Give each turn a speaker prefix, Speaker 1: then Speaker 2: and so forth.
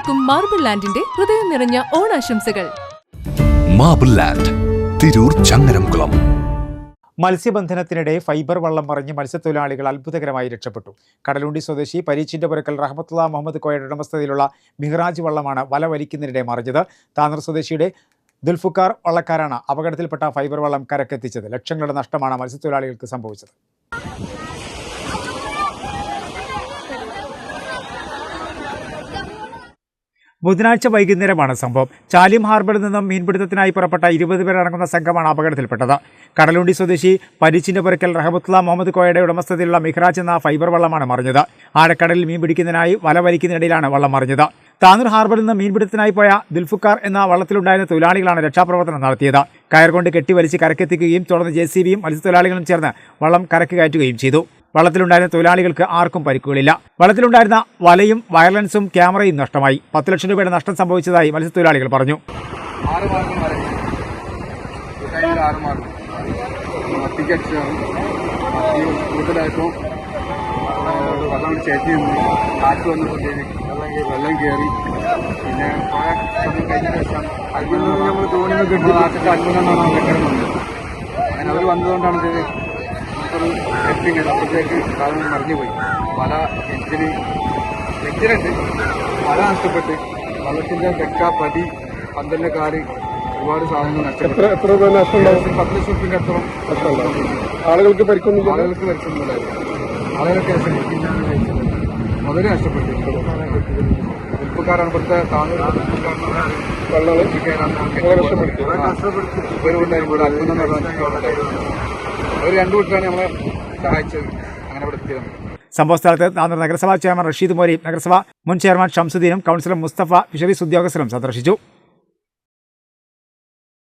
Speaker 1: ഏവർക്കും മാർബിൾ ലാൻഡിന്റെ ഹൃദയം നിറഞ്ഞ ഓണാശംസകൾ.
Speaker 2: Marble land Tirur Changaramkulam.
Speaker 3: മത്സ്യബന്ധനത്തിനിടെ fibre വള്ളം മറിഞ്ഞ് മത്സ്യത്തൊഴിലാളികൾ അത്ഭുതകരമായി രക്ഷപ്പെട്ടു. കടലുണ്ടി സ്വദേശി പരീച്ചിന്റെ പുരക്കൽ റഹമത്തുള്ള മുഹമ്മദ് കോയയുടെ ഉടമസ്ഥതയിലുള്ള മിഹ്റാജ് വള്ളമാണ് വല വലിക്കുന്നതിനിടെ മറിഞ്ഞത്. താനൂർ സ്വദേശിയുടെ ദുൽഫുക്കാർ വള്ളക്കാരാണ് അപകടത്തിൽപ്പെട്ട ഫൈബർ വള്ളം കരക്കെത്തിച്ചത്. ലക്ഷങ്ങളുടെ നഷ്ടമാണ് മത്സ്യത്തൊഴിലാളികൾക്ക് സംഭവിച്ചത്. ബുധനാഴ്ച വൈകുന്നേരമാണ് സംഭവം. ചാലിം ഹാർബറിൽ നിന്നും മീൻപിടുത്തത്തിനായി പുറപ്പെട്ട ഇരുപത് പേരടങ്ങുന്ന സംഘമാണ് അപകടത്തിൽപ്പെട്ടത്. കടലുണ്ടി സ്വദേശി പരിച്ചിന്റെ പുറക്കൽ റഹമത്തുള്ള മുഹമ്മദ് കോയയുടെ ഉടമസ്ഥതയിലുള്ള മിഹ്റാജ് എന്ന ഫൈബർ വള്ളമാണ് മറിഞ്ഞത്. ആഴക്കടലിൽ മീൻ പിടിക്കുന്നതിനായി വല വലിക്കുന്നതിനിടയിലാണ് വള്ളം മറിഞ്ഞത്. താനൂർ ഹാർബറിൽ നിന്ന് മീൻപിടുത്തത്തിനായി പോയ ദിൽഫുക്കാർ എന്ന വള്ളത്തിലുണ്ടായിരുന്ന തൊഴിലാളികളാണ് രക്ഷാപ്രവർത്തനം നടത്തിയത്. കയർ കൊണ്ട് കെട്ടിവലിച്ച് കരക്കെത്തിക്കുകയും തുടർന്ന് ജെ സി ബിയും മത്സ്യത്തൊഴിലാളികളും ചേർന്ന് വള്ളം കരക്ക് കയറ്റുകയും ചെയ്തു. വള്ളത്തിലുണ്ടായിരുന്ന തൊഴിലാളികൾക്ക് ആർക്കും പരിക്കുകളില്ല. വള്ളത്തിലുണ്ടായിരുന്ന വലയും വയലൻസും ക്യാമറയും നഷ്ടമായി. പത്ത് ലക്ഷം രൂപയുടെ നഷ്ടം സംഭവിച്ചതായി മത്സ്യത്തൊഴിലാളികൾ പറഞ്ഞു.
Speaker 4: വെള്ളം ചേച്ചി നിന്ന്. കാറ്റ് വന്നപ്പോഴത്തേക്ക് വെള്ളം കയറി. പിന്നെ കുറേ സമയം കഴിഞ്ഞ ശേഷം അൽബന്ധം നമ്മൾ തോന്നുന്നു കിട്ടി നാട്ടിൽ അങ്ങനെ അവർ വന്നതുകൊണ്ടാണ് ഇത് നമുക്കൊരു എത്തിങ്ങത് അപ്പോഴത്തേക്ക് സാധനം മറിഞ്ഞുപോയി പല എഞ്ചിന് എഞ്ചിനുണ്ട് പല നഷ്ടപ്പെട്ട്. വള്ളത്തിന്റെ തെക്ക പടി പന്തലിന്റെ കാൽ ഒരുപാട് സാധനങ്ങൾ നഷ്ടപ്പെട്ടു.
Speaker 5: എത്ര രൂപ നഷ്ടം ഉണ്ടാവും
Speaker 4: പത്ത് ലക്ഷം അത്ര
Speaker 5: ആളുകൾക്ക് പരിക്കൊന്നും
Speaker 4: ആളുകൾക്ക് പിന്നാണ് കഴിച്ചത് മുതൽ നഷ്ടപ്പെട്ടു. ഉപ്പുകാരാണ് ഇവിടുത്തെ താനൂർ ഇവരുണ്ടായിരുന്നു. അത്ഭുതം കൂട്ടരാണ് നമ്മളെ അങ്ങനെ
Speaker 3: സംഭവ സ്ഥലത്ത് നാന്നൂർ നഗരസഭാ ചെയർമാൻ റഷീദ് മോരി നഗരസഭ മുൻ ചെയർമാൻ ഷംസുദ്ദീനും കൗൺസിലർ മുസ്തഫ ഫിഷറീസ് ഉദ്യോഗസ്ഥരും സന്ദർശിച്ചു.